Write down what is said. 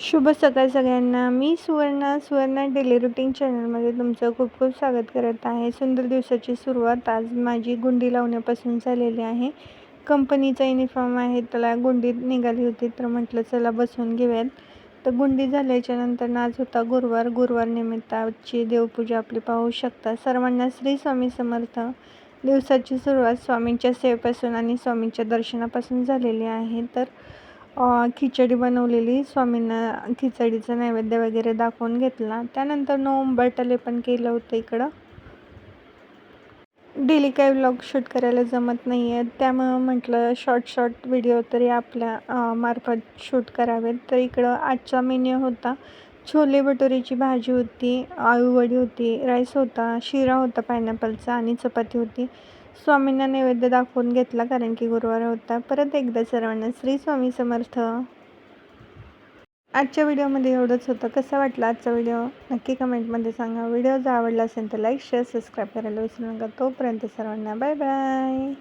शुभ सकाळ सगळ्यांना. मी सुवर्णा सुवर्णा डेली रुटीन चॅनलमध्ये तुमचं खूप खूप स्वागत करत आहे. सुंदर दिवसाची सुरुवात आज माझी गुंडी लावण्यापासून झालेली आहे. कंपनीचा युनिफॉर्म आहे त्याला गुंडी निघाली होती तर म्हटलं चला बसवून घेऊयात. तर गुंडी झाल्याच्यानंतर आज होता गुरुवार. गुरुवार निमित्ताची देवपूजा आपली पाहू शकता. सर्वांना श्री स्वामी समर्थ. दिवसाची सुरुवात स्वामींच्या सेवेपासून आणि स्वामींच्या दर्शनापासून झालेली आहे. तर खिचडी बनवलेली. स्वामींना खिचडीचा नैवेद्य वगैरे दाखवून घेतला. त्यानंतर नो उंबरटले पण केलं होतं इकडं. डेली काही व्लॉग शूट करायला जमत नाही आहेत त्यामुळं म्हटलं शॉर्ट शॉर्ट व्हिडिओ तरी आपल्या मार्फत शूट करावेत. तर इकडं आजचा मेन्यू होता. छोले भटुरेची भाजी होती आळूवडी होती राईस होता शिरा होता पायनॅपलचा आणि चपाती होती. स्वामींना नैवेद्य दाखवून घेतला कारण की गुरुवार होता. परत एकदा सर्वांना श्री स्वामी समर्थ. आजच्या व्हिडिओमध्ये एवढंच होतं. कसं वाटला आजचा व्हिडिओ? नक्की कमेंटमध्ये सांगा. व्हिडिओ जर आवडला असेल तर लाईक शेअर सबस्क्राईब करायला विसरू नका. तोपर्यंत सर्वांना बाय बाय